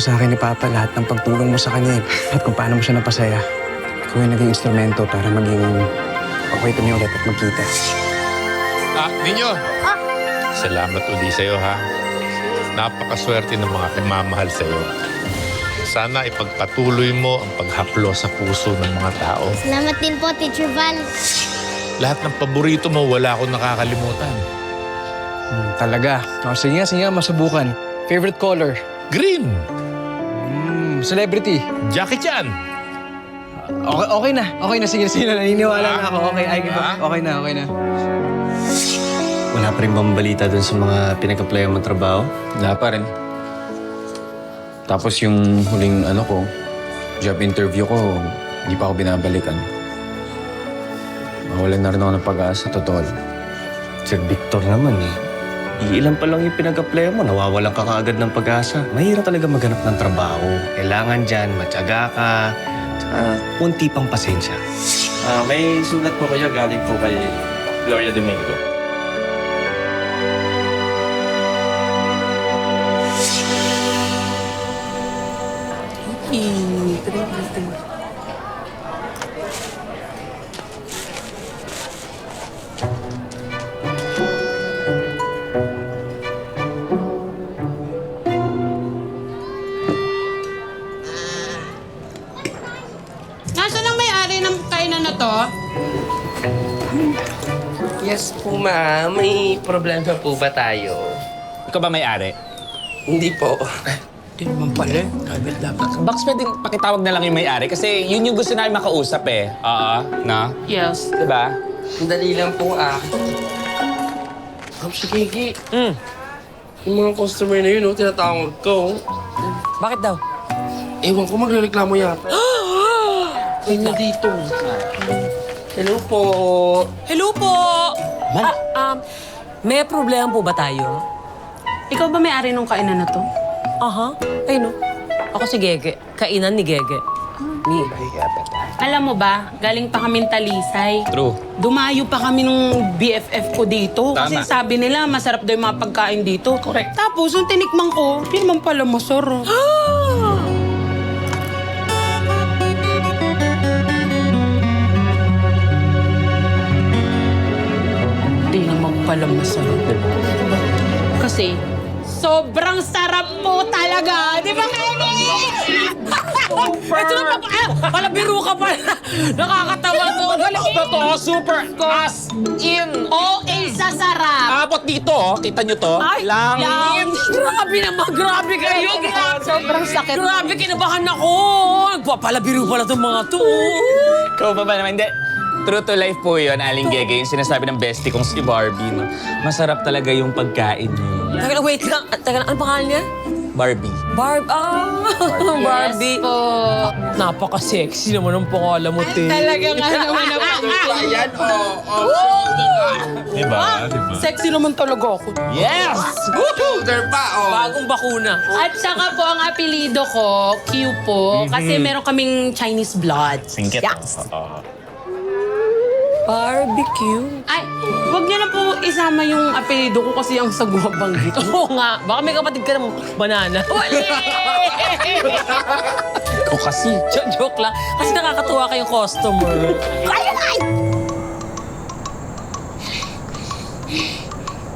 kwento sa akin ni Papa lahat ng pagtulong mo sa kanya eh, at kung paano mo siya napasaya. Ikaw yung naging instrumento para maging okay kami ulit at magkita. Ah, ninyo! Salamat uli sa'yo, ha? Napakaswerte ng mga kamamahal sa'yo. Sana ipagpatuloy mo ang paghaplo sa puso ng mga tao. Salamat din po, Teacher Val. Lahat ng paborito mo, wala akong nakakalimutan. Hmm, talaga. O, sige nga, sige nga, masubukan. Favorite color? Green! Celebrity? Jackie Chan! Okay, okay na. Okay na. Sige, sige na. Naniniwala na ako. Okay, ay, Ah? okay na, okay na. Wala pa rin bang balita dun sa mga pinag-applyan mo trabaho? Wala pa rin. Tapos yung huling ano ko, job interview ko, hindi pa ako binabalikan. Mawalan na rin ako ng pag-asa, totoo. Sir Victor naman eh. Iilan pa lang yung pinag-applyan mo, nawawalan ka kaagad ng pag-asa. Mahirap talaga maghanap ng trabaho. Kailangan dyan, matyaga ka, tsaka unti pang pasensya. Ah, may sulat po kayo galing po kay Gloria Domingo. Nasaan Yes po, ma'am. May problema po ba tayo? Ikaw ba may-ari? Hindi po. Hindi naman pala. Box pwedeng pakitawag na lang yung may-ari kasi yun yung gusto namin makausap eh. Oo, na? Yes. Diba? Sandali lang po, ah. Ma'am, si Kiki. Mm. Yung mga customer na yun, oh, tinatawag ko. Bakit daw? Ewan ko, magreklamo yata. Ay, na dito. Hello po. Hello po! Ah, um, may problema po ba tayo? Ikaw ba may-ari ng kainan na to? Aha. Ay, no. Ako si Gege. Kainan ni Gege. Ni. Alam mo ba, galing pa kami talisay. True. Dumayo pa kami nung BFF ko dito. Kasi Tama. sabi nila, masarap daw yung mga pagkain dito. Correct. Tapos, nung tinikman ko, hindi naman pala masarap. Hindi naman pala masarap. Kasi, sobrang sarap po talaga. Di ba, Kenny? Ito na pa. Ah, pala biro ka pa. Nakakatawa to. Galing. Totoo, super as in. OA sa sarap. Abot dito, oh. kita nyo to. Ay, Langit. Grabe naman. Grabe kayo. Sobrang sakit. Grabe, kinabahan ako. Nagpapalabiro pala itong mga to. Ikaw pa ba naman? Hindi. True to life po yun, Aling Gege. Yung sinasabi ng bestie kong si Barbie. No? Masarap talaga yung pagkain niyo. Teka lang, wait lang. Teka lang, ano pangalan niya? Barbie. Barb. Ah, Barbie. Yes po. Napaka-sexy naman ang pangalan mo, te. Talaga nga naman ako. Ayan, oh. oh. Diba? Diba? Sexy naman talaga ako. Yes! Shoulder pa, oh. Bagong bakuna. At saka po, ang apelido ko, Q po, kasi meron kaming Chinese blood. Singkit. Yes. Barbecue. Ay, wag niyo na po isama yung apelido ko kasi ang sagwabang dito. Oo nga. Baka may kapatid ka ng banana. Ikaw kasi. Jo- Joke lang. Kasi nakakatuwa kayong customer.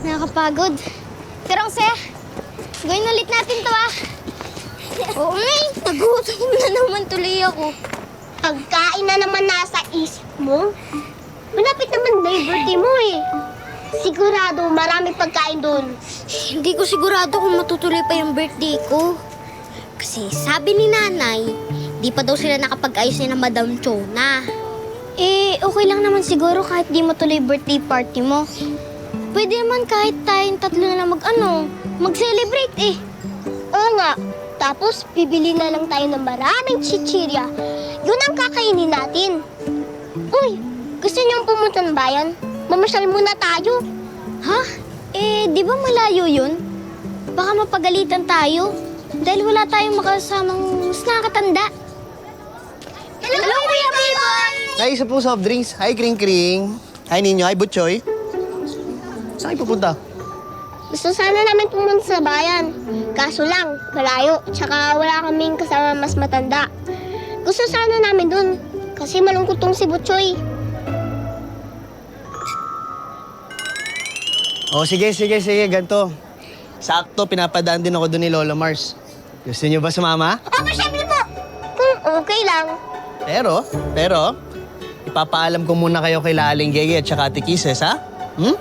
Nakakapagod. Pero ang saya. Gawin ulit natin to ah. Oo nga eh. Nagutom na naman tuloy ako. Pagkain na naman nasa isip mo. Malapit naman na yung birthday mo eh. Sigurado marami pagkain doon. Hindi ko sigurado kung matutuloy pa yung birthday ko. Kasi sabi ni nanay, di pa daw sila nakapag-ayos ni na Madam Chona. Eh, okay lang naman siguro kahit di matuloy birthday party mo. Pwede naman kahit tayong tatlo na lang mag-ano, mag-celebrate eh. Oo nga. Tapos, bibili na lang tayo ng maraming chichirya. Yun ang kakainin natin. Uy, gusto niyong pumunta ng bayan? Mamasyal muna tayo. Ha? Eh, di ba malayo yun? Baka mapagalitan tayo. Dahil wala tayong makasamang mas nakakatanda. Hello, Kuya Bibon! Ay, isa po soft drinks. Hi, Kring Kring. Hi, Ninyo. Hi, Butchoy. Saan kayo pupunta? Gusto sana namin pumunta sa bayan. Kaso lang, malayo. Tsaka wala kaming kasama mas matanda. Gusto sana namin dun. Kasi malungkot tong si Butchoy. O sige, sige, sige, ganito. Sakto, pinapadaan din ako doon ni Lolo Mars. Gusto niyo ba sumama? Papa, syempre po! Kung okay lang. Pero, pero, ipapaalam ko muna kayo kay Laling Gege at saka Ate Kisses, ha? Hmm?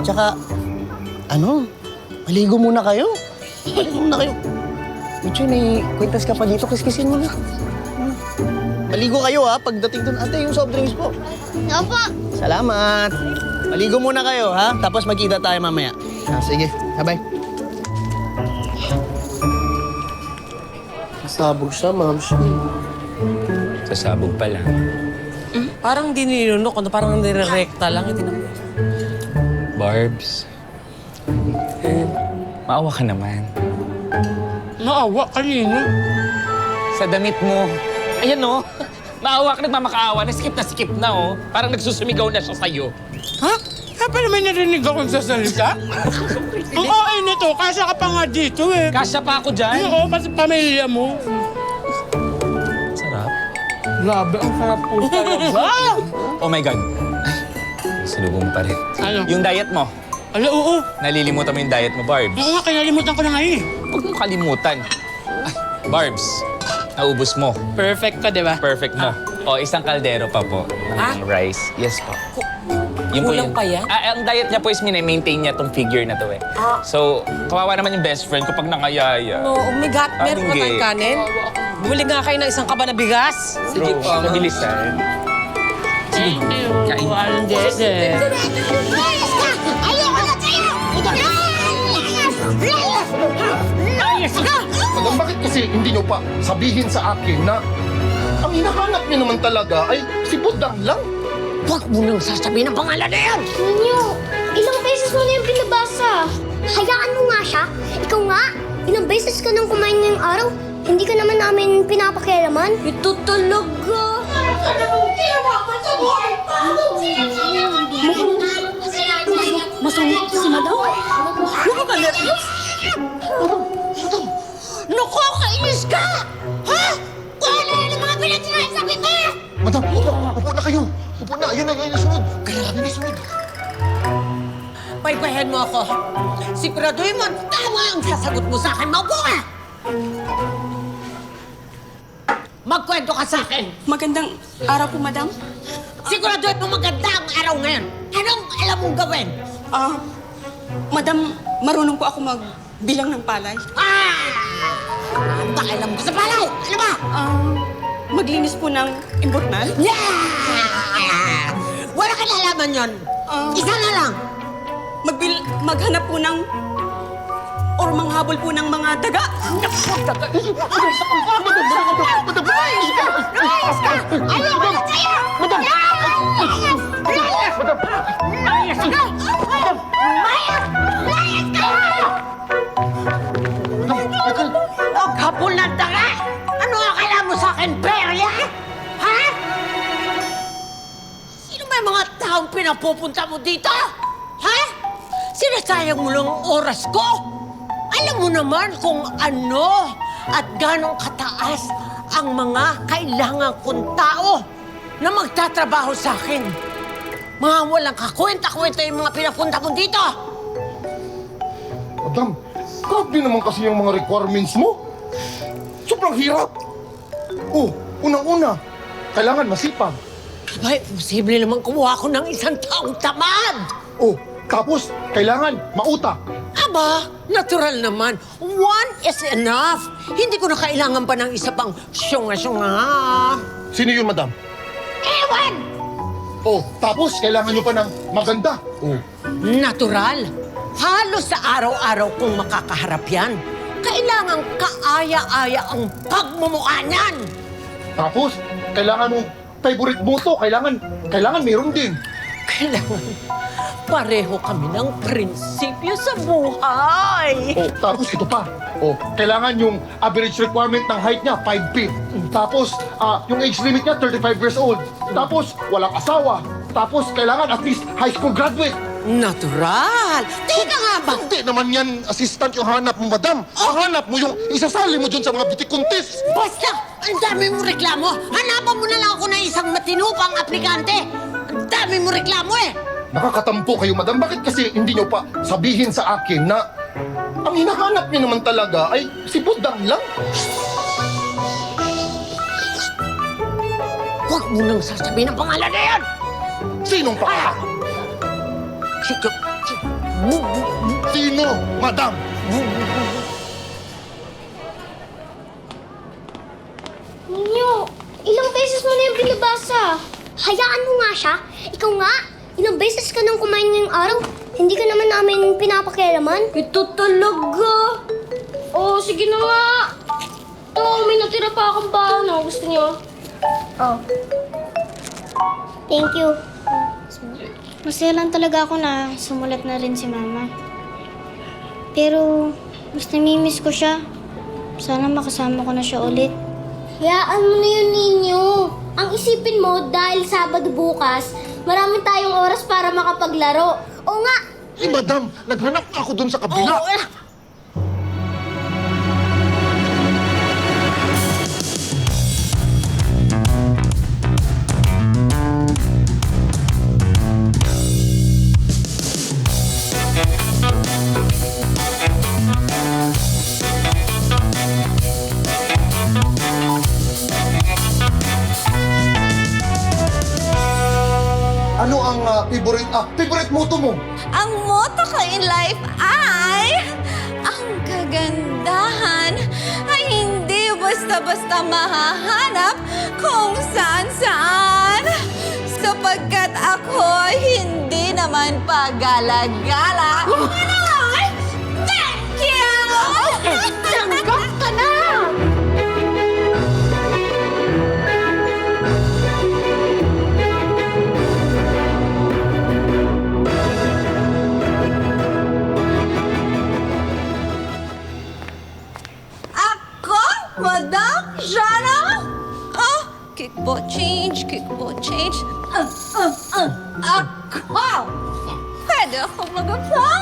Tsaka, ano, maligo muna kayo. Maligo muna kayo. Medyo may kwentas ka pa dito, kiskisin mo na. Hmm. Maligo kayo, ha? Pagdating doon, ate, yung soft drinks po. Opo. Salamat. Maligo muna kayo, ha? Tapos magkita tayo mamaya. Ah, sige, bye Sabog siya, ma'am. Sasabog pa lang. Parang di ninunok, ano, parang nire-recta lang. Hindi naman. Barbs. Maawa ka naman. Naawa kanina. Sa damit mo. Ayan oh. Maawa ka, nagmamakaawa. Naskip na skip na oh. Parang nagsusumigaw na siya sa'yo. Ha? Kaya pa naman narinig akong sasalita? Ang okay nito, kasya ka pa nga dito eh. Kasya pa ako dyan. Oo, kasi pamilya mo. Sarap. Grabe, ang sarap po talaga. Oh my God. Salubong pa rin. Ano? Yung diet mo. Ala, oo. Nalilimutan mo yung diet mo, Barbs. Oo nga, kinalimutan ko na ngayon eh. Huwag mo kalimutan. Ay, Barbs, naubos mo. Perfect ka, di ba? Perfect mo. O, isang kaldero pa po ng rice. Yes po. Yun po Kulang yun. pa yan? Ah, ang diet niya po is mine-maintain niya tong figure na to eh. So, kawawa naman yung best friend ko pag nakayaya. No, oh my God, meron pa Alingge. tayong kanin? Bumili nga kayo ng isang kaba na bigas. Sige po. Mabilisan. Thank you. Kain. Aling Dede. Layas ka! Ayoko na sa'yo! Layas! Layas ka! Madam, bakit kasi hindi nyo pa sabihin sa akin na ang hinahanap niyo naman talaga ay si Budang lang? Huwag mo nang sasabihin ang pangalan na yan! Ninyo, ilang beses mo na yung binabasa. Hayaan mo nga siya. Ikaw nga, ilang beses ka nang kumain ngayong araw. Hindi ka naman namin pinapakialaman. Ito talaga. Masungit si Madam. Huwag ka nervyos! Naku, kainis ka! Ha? Kung ano yan ang mga pinagsasabi ko! Madam, upo na kayo. Upo na, ayun na, ayun na sunod. Grabe na sunod. Paypayan mo ako. Siguraduhin mo, tama ang sasagot mo sa akin. Maupo ka! Magkwento ka sa akin. Magandang araw po, madam. Siguraduhin mo maganda ang araw ngayon. Anong alam mong gawin? Ah, madam, marunong po ako magbilang ng palay. Ah! Ang pakialam ko sa palay! Ano ba? Ah, maglinis po ng imburnal. Yeah! Wala ka nalaman yun. Ah. Isa na lang. Magbil, maghanap po ng or manghabol po ng mga daga. Ayoko na sa'yo! Taong pinapupunta mo dito? Ha? Sinasayang mo lang ang oras ko? Alam mo naman kung ano at ganong kataas ang mga kailangan kong tao na magtatrabaho sa akin. Mga walang kakwenta-kwenta yung mga pinapunta mo dito. Madam, grabe naman kasi yung mga requirements mo. Sobrang hirap. Oh, unang-una, kailangan masipag. Abay, posible naman kumuha ko ng isang taong tamad. Oh, tapos, kailangan mautak. Aba, natural naman. One is enough. Hindi ko na kailangan pa ng isa pang syunga-syunga. Sino yun, madam? Ewan! Oh, tapos, kailangan nyo pa ng maganda. Oh, Natural. Halos sa araw-araw kong makakaharap yan. Kailangan kaaya-aya ang pagmumukha niyan. tapos, kailangan mong favorite mo to. Kailangan, kailangan meron din. Kailangan pareho kami ng prinsipyo sa buhay. Oh, tapos ito pa. Oh, kailangan yung average requirement ng height niya, 5 feet. Tapos, ah, yung age limit niya, 35 years old. Tapos, walang asawa. Tapos, kailangan at least high school graduate. Natural. Teka nga ba? Hindi naman yan assistant yung hanap mo, madam. Ang hanap mo yung isasali mo dun sa mga beauty contest. Basta, ang dami mo reklamo. Hanapan mo na lang ako ng isang matinupang aplikante. Ang dami mo reklamo eh. Nakakatampo kayo, madam. Bakit kasi hindi nyo pa sabihin sa akin na ang hinahanap nyo naman talaga ay si Budang lang? Huwag mo nang sasabihin ang pangalan na yan. Sinong pa? Si... Sino, madam? Ninyo, ilang beses mo na yung binabasa. Hayaan mo nga siya. Ikaw nga, ilang beses ka nang kumain ngayong araw. Hindi ka naman namin pinapakialaman. Ito talaga. Oh, sige na nga. Ito, may natira pa akong baon. Oh. Gusto niyo? Oh. Thank you. Masaya lang talaga ako na sumulat na rin si Mama. Pero, mas namimiss ko siya. Sana makasama ko na siya ulit. Hayaan mo na yun, Ninyo. Ang isipin mo, dahil Sabado bukas, marami tayong oras para makapaglaro. O nga, Eh, madam, naghanap ako dun sa kabila. Ano basta-basta mahahanap kung saan-saan. Sapagkat ako hindi naman pagala-gala. Kickball change, kickball change. Uh, uh, uh. Ako! Pwede ako mag-apply,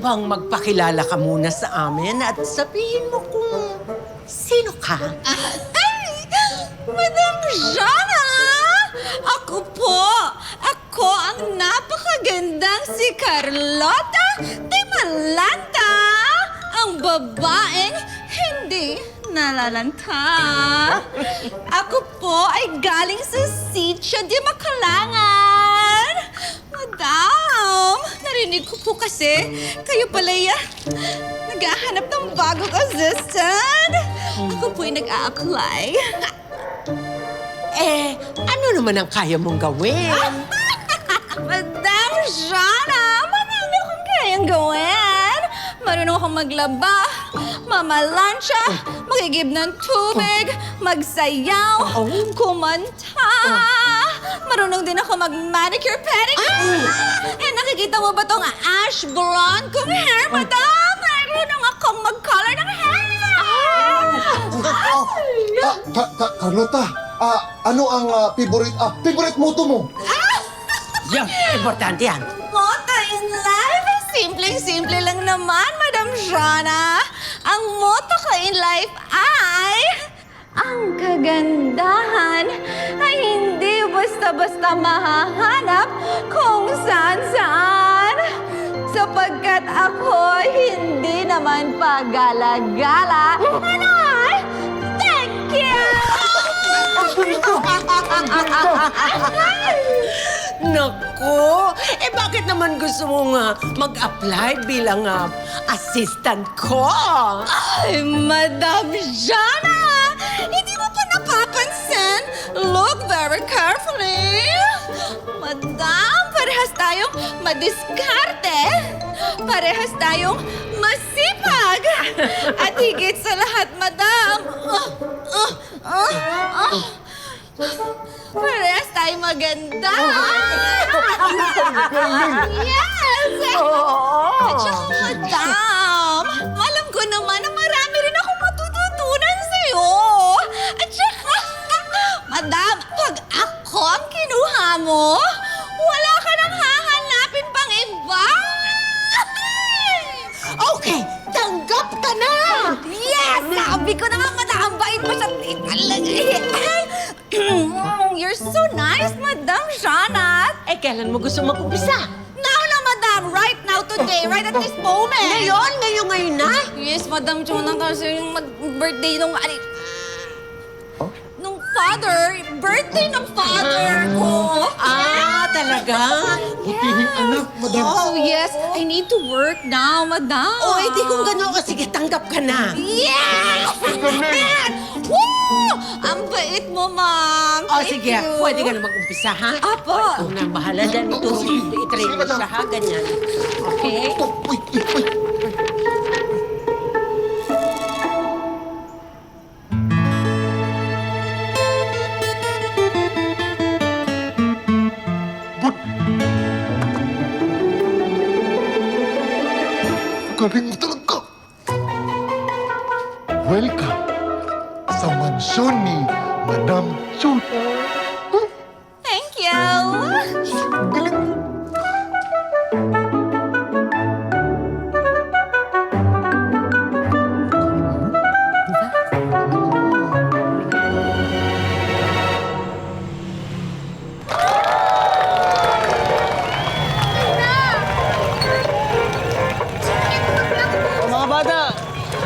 Pwede bang magpakilala ka muna sa amin at sabihin mo kung sino ka? Ay! Madam Jana! Ako po! Ako ang napakagandang si Carlota de Malanta! Ang babaeng hindi nalalanta. Ako po ay galing sa Sitio de Macalangan. Madam, narinig ko po kasi kayo pala'y ah, naghahanap ng bagong assistant. Ako po ay nag-a-apply. Eh, ano naman ang kaya mong gawin? Madam Shana, marami akong kayang gawin. Marunong akong maglaba, mamalansya, magigib ng tubig, magsayaw, kumanta. Marunong din ako mag-manicure, pedicure. Eh, nakikita mo ba tong ash blonde kong hair, madam? Marunong akong mag-color ng hair. Ah, ka, ka, Carlota, ah, ano ang ah, favorite, ah, favorite motto mo? Yan, importante yan. Motto in life, simpleng-simple lang naman, Madam Shana. Ang motto ko in life ay... Ang kagandahan ay hindi basta-basta mahahanap kung saan-saan. Sapagkat ako hindi naman pagala-gala. Ano? Thank you! Naku! Eh bakit naman gusto mong ah, mag-apply bilang ah, assistant ko? Ay, Madam Jana! Hindi mo pa? Look very carefully. Madam, parehas tayong madiskarte. Parehas tayong masipag. At higit sa lahat, Madam, uh, uh, Ah, ah. Parehas tayo maganda. yes! At saka, madam, alam ko naman so nice, Madam Shanat. Eh, kailan mo gusto mag-umpisa? Now na, madam. Right now, today, right at this moment. Ngayon? Ngayon, ngayon na? Yes, Madam Chona, kasi yung birthday nung... Ano, nung father, birthday ng father ko. Ah, talaga? Butihing anak, madam. Oh, yes. I need to work now, madam. O, eh, di kung gano'n ka, sige, tanggap ka na. Yes! Man! Woo! Ang bait mo, ma'am. O, Thank sige, you. pwede ka na mag-umpisa, ha? Apo. Ikaw na, bahala dyan. Ito, i-train mo siya, ha? Ganyan. Okay? Uy, uy, uy.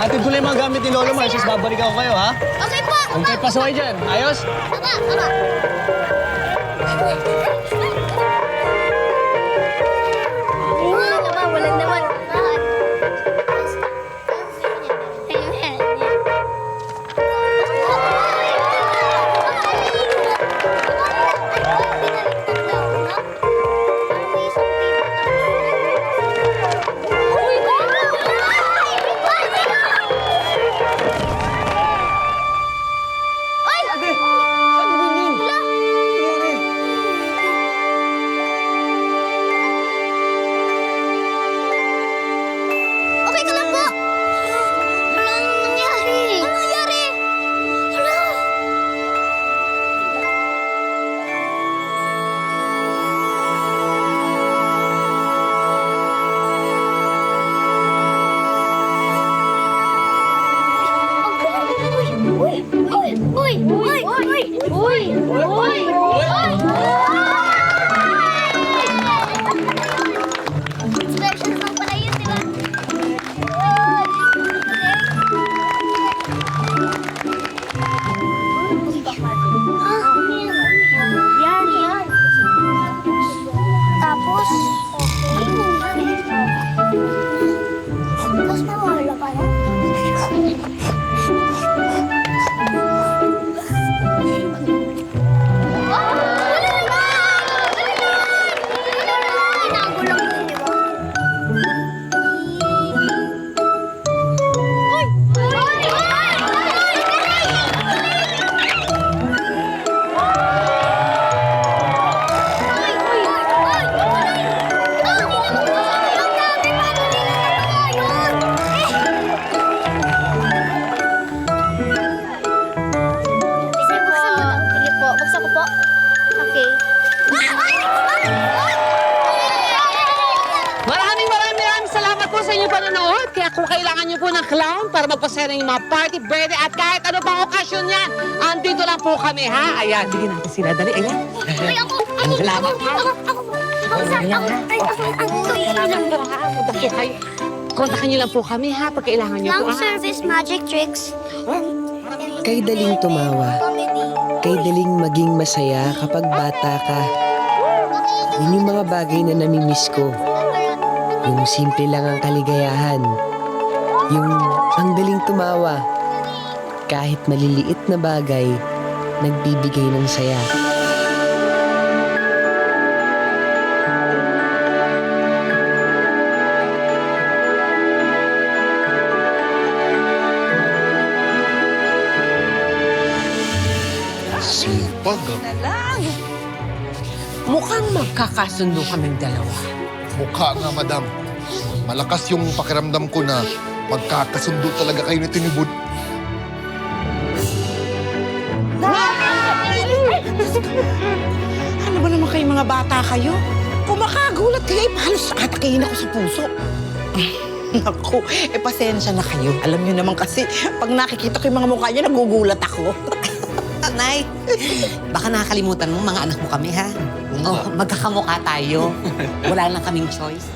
Hatid ko lang yung mga gamit ni Lolo tapos babalik ako kayo, ha? Okay po. Kayo pasaway dyan. Ayos? Aba, aba. Po kami, ha? Ayan, bigyan natin sila. Dali, ayan. Uy, ako! Ako! Ako! Ako! Ako! Ako! Ako! Ay, ako! Ako! Kailangan po, ha? Punta po kayo. Kontakin niyo lang po kami, ha? Pag kailangan niyo po, Long ha? service magic tricks. Kay daling tumawa, kay daling maging masaya kapag bata ka. Yun yung mga bagay na namimiss ko. Yung simple lang ang kaligayahan. Yung ang daling tumawa. Kahit maliliit na bagay, nagbibigay ng saya. Sipag. Na lang. Mukhang magkakasundo kaming dalawa. Mukha nga, madam. Malakas yung pakiramdam ko na magkakasundo talaga kayo ni Tinibud. Mga bata kayo? Kung makagulat kayo, eh, halos atakihin ako sa puso. Naku, eh pasensya na kayo. Alam niyo naman kasi, pag nakikita ko yung mga mukha niyo, nagugulat ako. Nay, baka nakakalimutan mo, mga anak mo kami, ha? Oh, magkakamukha tayo. Wala lang kaming choice.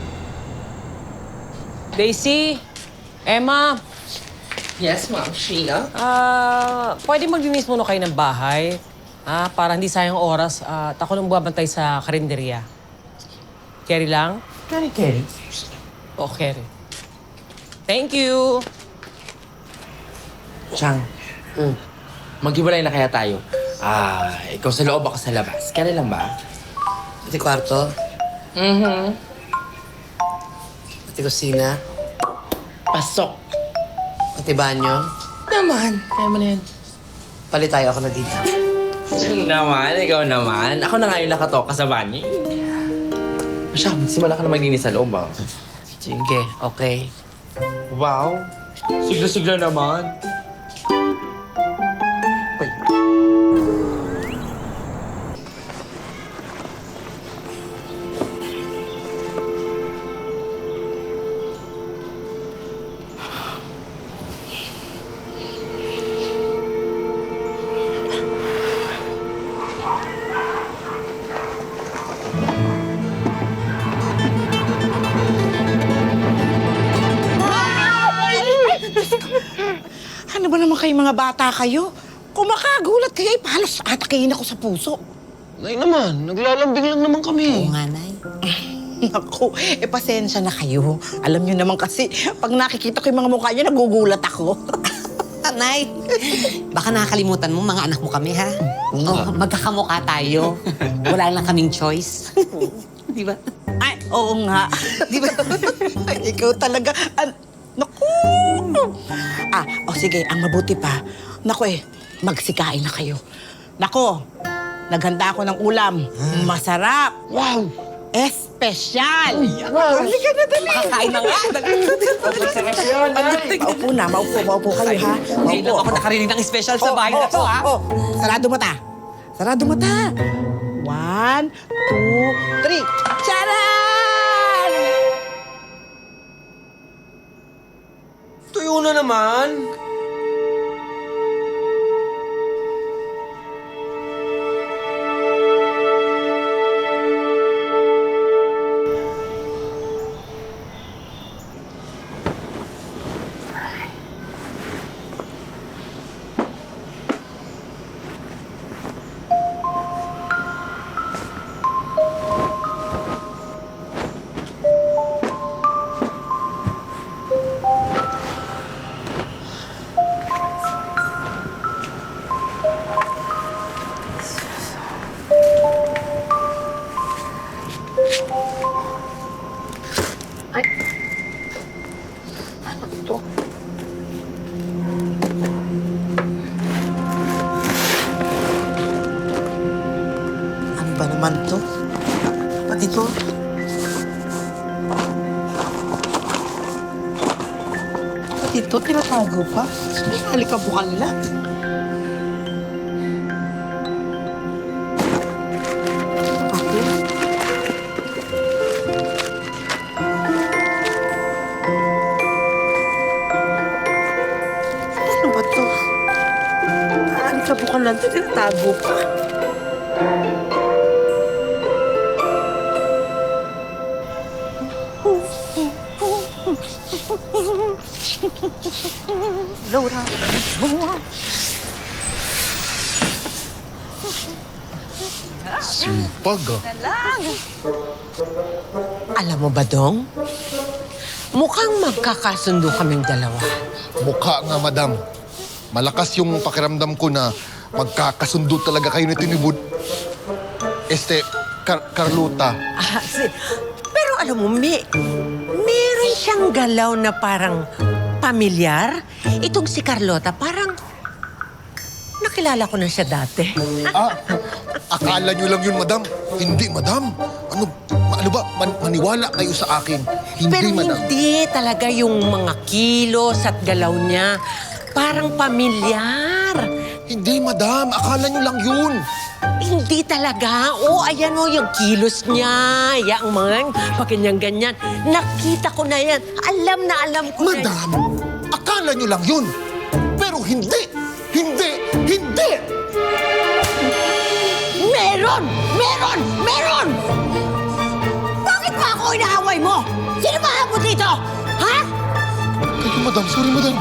Daisy, Emma, Yes, ma'am. Sheila? ah, pwede maglinis muna kayo ng bahay. Ah, para hindi sayang oras at ako nang babantay sa karinderya. Kerry lang? Kari, Kari. O, Kerry. Thank you! Chang, maghiwalay na kaya tayo. Ah, ikaw sa loob ako sa labas. Kaya lang ba? Pati kwarto, Mhm. pati kusina, Pasok. pati banyo. Naman. Kaya mo na yan. Palit tayo ako na dito. Naman, ikaw naman. Ako na nga yung nakatoka sa banyo. Masya, simula ka na maglinis sa loob, ah. Sige, okay. Wow. Sigla-sigla naman. Ano ba naman kayo mga bata kayo? Kung makagulat kayo, eh, halos atakihin ako sa puso. Nay naman, naglalambing lang naman kami. Oo nga, Nay. Naku, eh pasensya na kayo. Alam niyo naman kasi, pag nakikita ko yung mga mukha niyo, nagugulat ako. Nay, baka nakakalimutan mo, mga anak mo kami, ha? Oh, magkakamukha tayo. Wala lang kaming choice. Di ba? Ay, oo nga. Di ba? Ikaw talaga. An naku! Ah, o sige, ang mabuti pa. Naku eh, magsikain na kayo. Naku, naghanda ako ng ulam. Masarap. Wow! Espesyal! Wow! Halika na, dali! Kakain na nga. Maupo na, maupo, maupo kayo, ha? Ngayon lang ako nakarinig ng special sa bahay na to, ha? Oh, sarado mata. Sarado mata. One, two, three. Charan! Naman. Halikabukan lang. Pati? Ano ba to? Halikabukan lang, tinatago pa. Laura, Sipag ah. Alam mo ba, Dong? Mukhang magkakasundo kaming dalawa. Mukha nga, madam. Malakas yung pakiramdam ko na magkakasundo talaga kayo ni Tinibud. Este, Car- Carlota. Ah, si- Pero alam mo, meron siyang galaw na parang pamilyar. Itong si Carlota, parang kilala ko na siya dati. Ah, akala nyo lang yun, madam. Hindi, madam. Ano, ma- ano ba, man- maniwala kayo sa akin. Hindi, Pero madam. hindi talaga yung mga kilos at galaw niya. Parang pamilyar. Hindi, madam. Akala nyo lang yun. Hindi talaga. O, ayan o, yung kilos niya. Yang mga, paganyan-ganyan. Nakita ko na yan. Alam na alam ko na Madam, akala nyo lang yun. Pero hindi, hindi, hindi! Meron! Meron! Meron! Bakit pa ako inaaway mo? Sino ba habot dito? Ha? Kayo, madam. Sorry, madam.